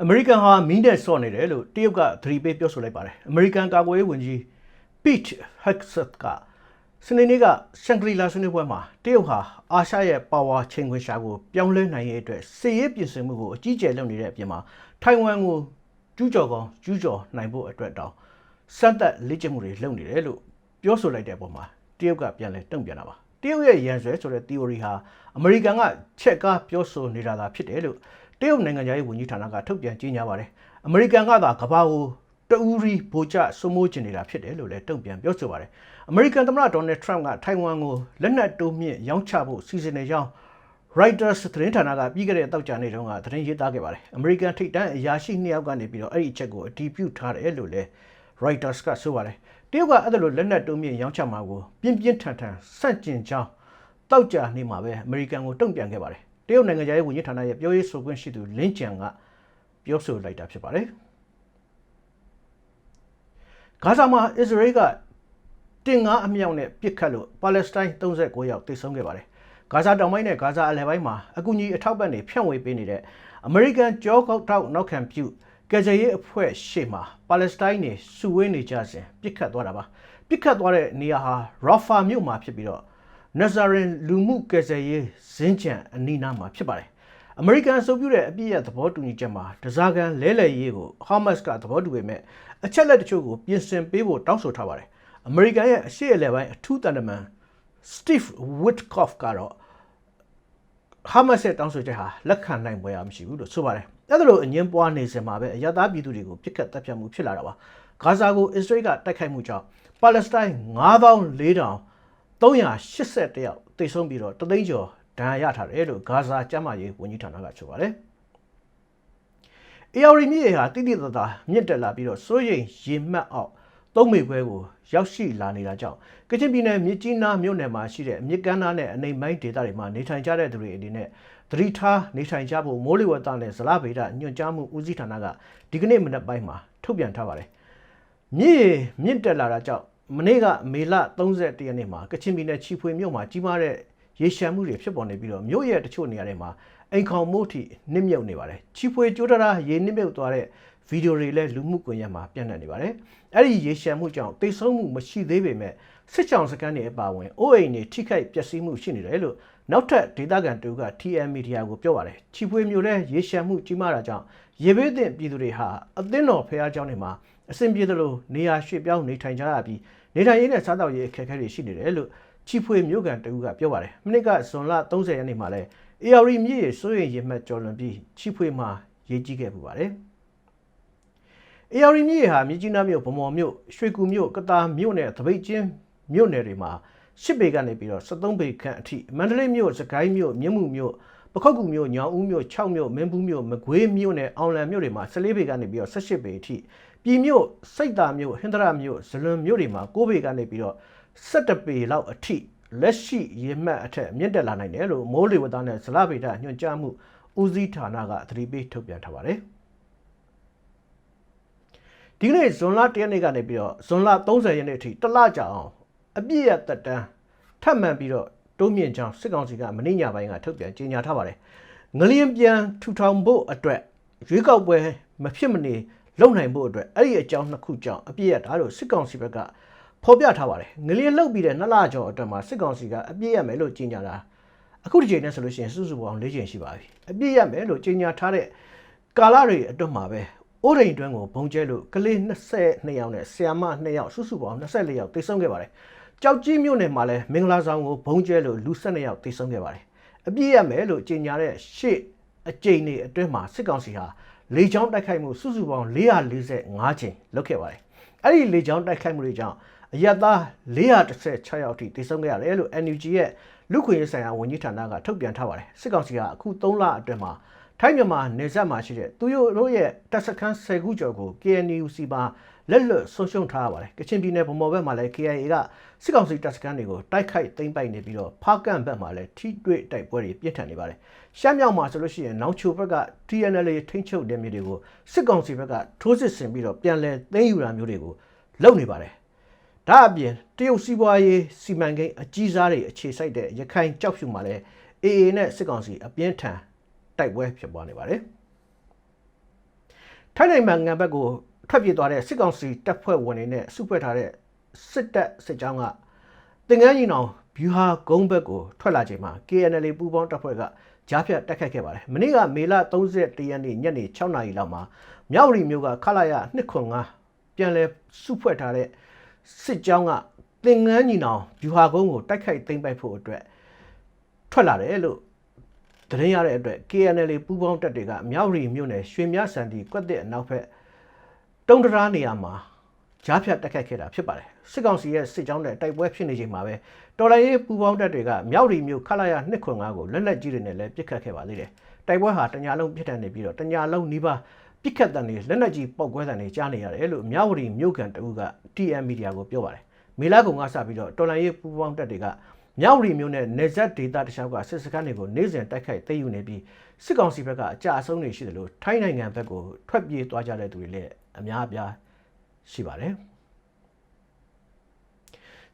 အမေရိကန်ဟာမီးနဲ့ဆော့နေတယ်လို့တရုတ်ကသတိပေးပြောဆိုလိုက်ပါတယ်အမေရိကန်ကာကွယ်ရေးဝန်ကြီး Pete Hegseth ကစနေနေ့ကရှန်ဂရီလာဆွေးနွေးပွဲမှာတရုတ်ဟာအာရှရဲ့ပါဝါချိန်ခွင်ရှာကိုပြောင်းလဲနိုင်ရေးအတွက်စစ်ရေးပြင်ဆင်မှုကိုအကြီးကျယ်လုပ်နေတဲ့အပြင်မှာထိုင်ဝမ်ကိုကျူးကျော်ကောင်ကျူးကျော်နိုင်ဖို့အတွက်တောင်စက်သက်လေ့ကျင့်မှုတွေလုပ်နေတယ်လို့ပြောဆိုလိုက်တဲ့အပေါ်မှာတရုတ်ကပြန်လဲတုံ့ပြန်တာပါတရုတ်ရဲ့ရန်ဆွဲဆိုတဲ့ theory ဟာအမေရိကန်ကချက်ကားပြောဆိုနေတာသာဖြစ်တယ်လို့ တရုတ်နိုင်ငံသားရေးဝန်ကြီးဌာနကထုတ်ပြန်ကြေညာပါတယ်အမေရိကန်ကသာကမ္ဘာကိုတူရီဗိုလ်ချစိုးမိုးကျင်နေတာဖြစ်တယ်လို့လည်းတုံ့ပြန်ပြောဆိုပါတယ်အမေရိကန်သမ္မတဒေါ်နယ်ထရမ့်ကထိုင်ဝမ်ကိုလက်နက်တိုးမြင့်ရောင်းချဖို့စီစဉ်နေကြောင်း Reuters သတင်းဌာနကပြီးခဲ့တဲ့တောက်ကြနေ့တုန်းကသတင်းရေးသားခဲ့ပါတယ်အမေရိကန်ထိပ်တန်းအရာရှိနှစ်ယောက်ကနေပြီးတော့အဲ့ဒီအချက်ကိုအတည်ပြုထားတယ်လို့လည်း Reuters ကဆိုပါတယ်တရုတ်ကအဲ့ဒါလိုလက်နက်တိုးမြင့်ရောင်းချမှာကိုပြင်းပြင်းထန်ထန်ဆန့်ကျင်ကြောင်းတောက်ကြနေ့မှာပဲအမေရိကန်ကိုတုံ့ပြန်ခဲ့ပါတယ် တရုတ်နိုင်ငံသားရေးဝန်ကြီးဌာနရဲ့ပြောရေးဆိုခွင့်ရှိသူလင်းကျန်ကပြောဆိုလိုက်တာဖြစ်ပါတယ်ဂါဇာမှာအစ္စရေးကတင်ငါအမြောက်နဲ့ပစ်ခတ်လို့ပါလက်စတိုင်း39ယောက်သေဆုံးခဲ့ပါတယ်ဂါဇာတောင်ပိုင်းနဲ့ဂါဇာအလယ်ပိုင်းမှာအကူအညီအထောက်ပံ့တွေဖြန့်ဝေပေးနေတဲ့အမေရိကန်ကြောကောက်ထောက်နောက်ခံပြုကကြရေးအဖွဲ့ရှေ့မှာပါလက်စတိုင်းတွေစုဝေးနေကြစဉ်ပစ်ခတ်သွားတာပါပစ်ခတ်သွားတဲ့နေရာဟာရာဖာမြို့မှာဖြစ်ပြီးတော့ နဇာရင်လူမှုကယ်ဆယ်ရေးဇင်းချံအနီးနားမှာဖြစ်ပါတယ်အမေရိကန်အဆိုပြုတဲ့အပြည့်ရဲ့သဘောတူညီချက်မှာတစားကန်လဲလှယ်ရေးကိုဟာမတ်စ်ကသဘောတူပေမဲ့အချက်လက်တချို့ကိုပြင်ဆင်ပေးဖို့တောင်းဆိုထားပါတယ်အမေရိကန်ရဲ့အရှေ့အလယ်ပိုင်းအထူးတန်တမန် Steve Witkoff ကတော့ဟာမတ်စ်ရဲ့တောင်းဆိုချက်ဟာလက်ခံနိုင်ပွဲရမရှိဘူးလို့ဆိုပါတယ်အဲ့ဒါလိုအငင်းပွားနေစင်မှာပဲအရသာပြည်သူတွေကိုပြစ်ခတ်တပ်ဖြတ်မှုဖြစ်လာတာပါဂါဇာကိုအစ္စရေးကတိုက်ခိုက်မှုကြောင့်ပါလက်စတိုင်း9400 381ယောက်တိတ်ဆုံးပြီးတော့တသိန်းကျော်ဒဏ်ရာရထားတယ်လို့ဂါဇာကျမ်းမာရေးဝန်ကြီးဌာနကဆိုပါတယ်။ AR မြစ်ရေဟာတိတိတသာမြင့်တက်လာပြီးတော့စိုးရိမ်ရေမှတ်အောက်သုံးမေခွဲကိုရောက်ရှိလာနေတာကြောင့်ကချင်ပြည်နယ်မြစ်ကြီးနားမြို့နယ်မှာရှိတဲ့မြစ်ကမ်းနားနဲ့အနေမိုင်းဒေသတွေမှာနေထိုင်ကြတဲ့သူတွေအနေနဲ့သတိထားနေထိုင်ကြဖို့မိုးလေဝသနဲ့ဇလဗေဒညွှန်ကြားမှုဦးစီးဌာနကဒီကနေ့မနက်ပိုင်းမှာထုတ်ပြန်ထားပါတယ်။မြစ်ရေမြင့်တက်လာတာကြောင့် မနေ့ကမေလ31ရက်နေ့မှာကချင်ပြည်နယ်ချီဖွေမြို့မှာကြီးမားတဲ့ရေရှမ်းမှုတွေဖြစ်ပေါ်နေပြီးတော့မြို့ရဲ့တချို့နေရာတွေမှာအိမ်ခေါင်မို့ထိနစ်မြုပ်နေပါတယ်ချီဖွေကျိုးတရာရေနစ်မြုပ်သွားတဲ့ဗီဒီယိုတွေလည်းလူမှုကွန်ရက်မှာပြန့်နှံ့နေပါတယ်အဲ့ဒီရေရှမ်းမှုကြောင့်တိတ်ဆုံးမှုမရှိသေးပေမဲ့စစ်ချောင်စကန်တွေအပါအဝင်အိုးအိမ်တွေထိခိုက်ပျက်စီးမှုရှိနေတယ်လို့နောက်ထပ်ဒေသခံတူက TM Media ကိုပြောပါတယ်ချီဖွေမျိုးတဲ့ရေရှမ်းမှုကြီးမားတာကြောင့်ရေဘေးသင့်ပြည်သူတွေဟာအသင်းတော်ဖះเจ้าတွေမှာအဆင်ပြေသလိုနေရာရွှေ့ပြောင်းနေထိုင်ကြရပြီး နေထိုင်ရေးနဲ့စားသောက်ရေးအခက်အခဲတွေရှိနေတယ်လို့ချီဖွေမြို့ကန်တူကပြောပါတယ်မိနစ်ကဇွန်လ30ရက်နေ့မှာလဲ AR မြစ်ရေစိုးရိမ်ရေမှတ်ကျော်လွန်ပြီးချီဖွေမှာရေးကြီးခဲ့ပူပါတယ်။ AR မြစ်ရေဟာမြကြီးနားမြို့ဗမော်မြို့ရွှေကူမြို့ကတာမြို့နဲ့သပိတ်ချင်းမြို့နယ်တွေမှာ10ပေကနေပြီးတော့73ပေခန့်အထိမန္တလေးမြို့စကိုင်းမြို့မြင်းမှုမြို့ ပခုတ်ကူမြို့ညောင်ဦးမြို့6မြို့မင်းဘူးမြို့မကွေးမြို့နဲ့အောင်လံမြို့တွေမှာ14ပေကနေပြီးတော့18ပေအထိပြည်မြို့စိတ်တာမြို့ဟင်္ဒရာမြို့ဇလွန်မြို့တွေမှာ9ပေကနေပြီးတော့17ပေလောက်အထိလက်ရှိရေမှတ်အထက်မြင့်တက်လာနိုင်တယ်လို့မိုးလေဝသနဲ့ဇလဗေဒညွှန်ကြားမှုဦးစီးဌာနကသတိပေးထုတ်ပြန်ထားပါတယ်ဒီကနေ့ဇွန်လ1ရက်နေ့ကနေပြီးတော့ဇွန်လ30ရက်နေ့အထိတစ်လကြာအောင်အပြည့်ရသက်တမ်းထပ်မံပြီးတော့ တိုးမြင့်ကြောင်းစစ်ကောင်စီကမနေ့ညပိုင်းကထုတ်ပြန်ကြေညာထားပါတယ်ငလျင်ပြန်ထူထောင်ဖို့အတွက်ရွေးကောက်ပွဲမဖြစ်မနေလုပ်နိုင်ဖို့အတွက်အဲ့ဒီအကြောင်းနှစ်ခုကြောင့်အပြည့်ရတာလို့စစ်ကောင်စီဘက်ကဖော်ပြထားပါတယ်ငလျင်လှုပ်ပြီးတဲ့နှစ်လကျော်အတွက်မှာစစ်ကောင်စီကအပြည့်ရမယ်လို့ကြေညာတာအခုဒီချိန်နဲ့ဆိုလို့ရှိရင်စုစုပေါင်း၄ချိန်ရှိပါပြီအပြည့်ရမယ်လို့ကြေညာထားတဲ့ကာလတွေအတွက်မှာပဲအိုးရိန်တွန်းကိုဘုံကျဲလို့ကလေး22ယောက်နဲ့ဆီယာမ2ယောက်စုစုပေါင်း24ယောက်တိတ်ဆုံးခဲ့ပါတယ် ကြောက်ကြီးမြို့နယ်မှာလည်းမင်္ဂလာဆောင်ကိုဘုံကျဲလို့လူ12ယောက်တိတ်ဆုံးခဲ့ပါတယ်အပြည့်ရမယ်လို့ကြေညာတဲ့ရှေ့အကြိမ်တွေအတွင်းမှာစစ်ကောင်စီဟာလေကြောင်းတိုက်ခိုက်မှုစုစုပေါင်း445ချိန်လုပ်ခဲ့ပါတယ်အဲ့ဒီလေကြောင်းတိုက်ခိုက်မှုတွေကြောင့်အယက်သား416ယောက်အထိတည်ဆုံခဲ့ရတယ်လို့ NUG ရဲ့လူခွင့်ရေးဆိုင်ရာဝန်ကြီးဌာနကထုတ်ပြန်ထားပါတယ်စစ်ကောင်စီကအခု3လအတွင်းမှာ ထိုင်းမြန်မာနေဆက်မှာရှိတဲ့သူတို့ရဲ့တပ်စခန်း10ခုကျော်ကို KNU စီပါလက်လွတ်ဆုံးရှုံးထားရပါတယ်ကချင်ပြည်နယ်ဗမော်ဘက်မှာလည်း KIA ကစစ်ကောင်စီတပ်စခန်းတွေကိုတိုက်ခိုက်သိမ်းပိုက်နေပြီးတော့ဖားကန့်ဘက်မှာလည်းထိတွေ့တိုက်ပွဲတွေပြင်းထန်နေပါတယ်ရှမ်းမြောက်မှာဆိုလို့ရှိရင်နောင်ချိုဘက်က TNLA ထိန်းချုပ်တဲ့မြို့တွေကိုစစ်ကောင်စီဘက်ကထိုးစစ်ဆင်ပြီးတော့ပြန်လည်သိမ်းယူတာမျိုးတွေကိုလုပ်နေပါတယ်ဒါအပြင်တရုတ်စီးပွားရေးစီမံကိန်းအကြီးစားတွေအခြေစိုက်တဲ့ရခိုင်ကြောက်ဖြူမှာလည်း AA နဲ့စစ်ကောင်စီအပြင်းထန် တိုက်ပွဲဖြစ်ပွားနေပါတယ်ထိုင်းနိုင်ငံငံဘက်ကိုထွက်ပြေးသွားတဲ့စစ်ကောင်စီတပ်ဖွဲ့ဝင်တွေနဲ့စုဖွဲ့ထားတဲ့စစ်တပ်စစ်ကြောင်းကတင်ငန်းကြီးနောင်ဗျူဟာကုန်းဘက်ကိုထွက်လာချိန်မှာ KNL ပူးပေါင်းတပ်ဖွဲ့ကကြားဖြတ်တက်ခတ်ခဲ့ပါတယ်။မနေ့ကမေလ31ရက်နေ့ညနေ6နာရီလောက်မှာမြောက်ရီမြို့ကခလာရ205ပြန်လည်စုဖွဲ့ထားတဲ့စစ်ကြောင်းကတင်ငန်းကြီးနောင်ဗျူဟာကုန်းကိုတိုက်ခိုက်သိမ်းပိုက်ဖို့အတွက်ထွက်လာတယ်လို့ တရင်ရတဲ့အတွက် KNL ပူးပေါင်းတပ်တွေကမြောက်ရီမြို့နယ်ရွှေမြစံတီကွက်တဲ့အနောက်ဘက်တုံတရာနေရာမှာကြားဖြတ်တက်ခတ်ခဲ့တာဖြစ်ပါတယ်စစ်ကောင်စီရဲ့စစ်ကြောင်းနဲ့တိုက်ပွဲဖြစ်နေချိန်မှာပဲတော်လိုင်းရေးပူးပေါင်းတပ်တွေကမြောက်ရီမြို့ခလာရ205ကိုလက်လက်ကြီးတွေနဲ့လည်းပစ်ခတ်ခဲ့ပါသေးတယ်တိုက်ပွဲဟာတညာလုံးပြစ်ထန်နေပြီးတော့တညာလုံးနီးပါးပစ်ခတ်တဲ့နေလက်လက်ကြီးပောက်ကွဲတဲ့နေကြားနေရတယ်လို့မြောက်ရီမြို့ကန်တအုပ်က TM Media ကိုပြောပါတယ်မေလာကုံကစပြီးတော့တော်လိုင်းရေးပူးပေါင်းတပ်တွေက မြောက်ရီမျိုးနဲ့နေဆက်ဒေတာတခြားကစစ်စခန်းတွေကိုနေ့စဉ်တိုက်ခိုက်သိမ်းယူနေပြီးစစ်ကောင်စီဘက်ကအကြအဆုံးတွေရှိတယ်လို့ထိုင်းနိုင်ငံဘက်ကိုထွက်ပြေးသွားကြတဲ့သူတွေလည်းအများအပြားရှိပါတယ်။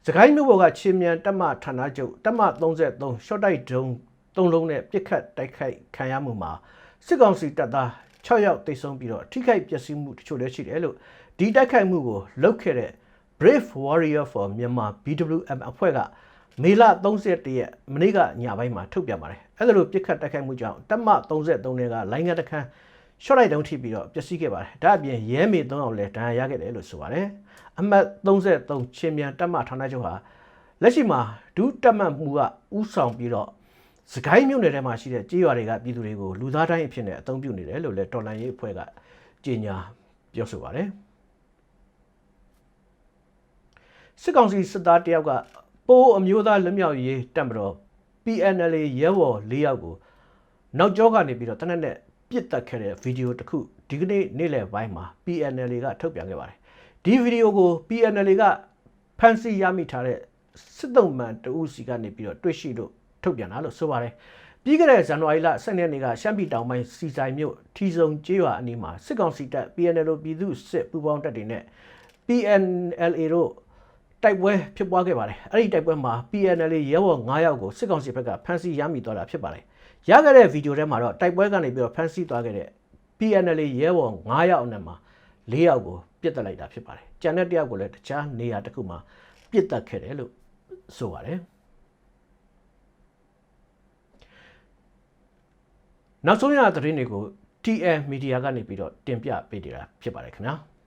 စကိုင်းမြို့ပေါ်ကချင်းမြန်တက်မဌာနချုပ်တက်မ33 short တိုက်ဒုံသုံးလုံးနဲ့ပြစ်ခတ်တိုက်ခိုက်ခံရမှုမှာစစ်ကောင်စီတပ်သား6ယောက်တိတ်ဆုံးပြီးတော့ထိခိုက်ပျက်စီးမှုတချို့လည်းရှိတယ်လို့ဒီတိုက်ခိုက်မှုကိုလုပ်ခဲ့တဲ့ Brave Warrior for Myanmar BWM အဖွဲ့က မေလ31ရက်မနေ့ကညပိုင်းမှာထုတ်ပြန်ပါတယ်အဲ့ဒါလိုပြစ်ခတ်တိုက်ခိုက်မှုကြောင့်တပ်မ33တွေကလိုင်းငန်းတစ်ခန်းရှော့လိုက်တုံးထိပြီးတော့ပျက်စီးခဲ့ပါတယ်ဒါအပြင်ရဲမေ3အောင်လည်းဒဏ်ရာရခဲ့တယ်လို့ဆိုပါတယ်အမှတ်33ချင်းမြန်တပ်မဌာနချုပ်ဟာလက်ရှိမှာဒုတပ်မမှုကဥဆောင်ပြီးတော့စကိုင်းမြို့နယ်ထဲမှာရှိတဲ့ကြေးရွာတွေကပြည်သူတွေကိုလူသားတိုင်းအဖြစ်နဲ့အသုံးပြုနေတယ်လို့လည်းတော်လန်ရေးအဖွဲ့ကကြေညာပြောဆိုပါတယ်စစ်ကောင်စီစစ်သားတယောက်က ပိုးအမျိုးသားလွတ်မြောက်ရေးတပ်မတော် PNLA ရဲဘော်၄ယောက်ကိုနောက်ကျောကနေပြီးတော့တနက်နဲ့ပြစ်တက်ခဲ့တဲ့ဗီဒီယိုတစ်ခုဒီကနေ့နေ့လယ်ပိုင်းမှာ PNLA ကထုတ်ပြန်ခဲ့ပါတယ်ဒီဗီဒီယိုကို PNLA ကဖန်ဆီးရမိထားတဲ့စစ်တုံးမှန်တဦးစီကနေပြီးတော့တွေ့ရှိလို့ထုတ်ပြန်တာလို့ဆိုပါတယ်ပြီးခဲ့တဲ့ဇန်နဝါရီလ12ရက်နေ့ကရှမ်းပြည်တောင်ပိုင်းစီဆိုင်မြို့ထီစုံကျေးရွာအနီးမှာစစ်ကောင်စီတပ် PNL ပြည်သူစစ်ပူးပေါင်းတပ်တွေနဲ့ PNLA တို့ တိုက်ပွဲဖြစ်ပွားခဲ့ပါတယ်အဲ့ဒီတိုက်ပွဲမှာ PNL ရဲဘော်9ယောက်ကိုစစ်ကောင်စီဘက်ကဖမ်းဆီးရမိသွားတာဖြစ်ပါတယ်ရခဲ့တဲ့ဗီဒီယိုထဲမှာတော့တိုက်ပွဲကနေပြီးတော့ဖမ်းဆီးသွားခဲ့တဲ့ PNL ရဲဘော်9ယောက်အနက်မှာ4ယောက်ကိုပြစ်တက်လိုက်တာဖြစ်ပါတယ်ကြံတဲ့တယောက်ကိုလည်းတခြားနေရာတစ်ခုမှာပြစ်တက်ခဲ့တယ်လို့ဆိုပါတယ်နောက်ဆုံးရသတင်းတွေကို TN Media ကနေပြီးတော့တင်ပြပေးနေတာဖြစ်ပါတယ်ခင်ဗျာ။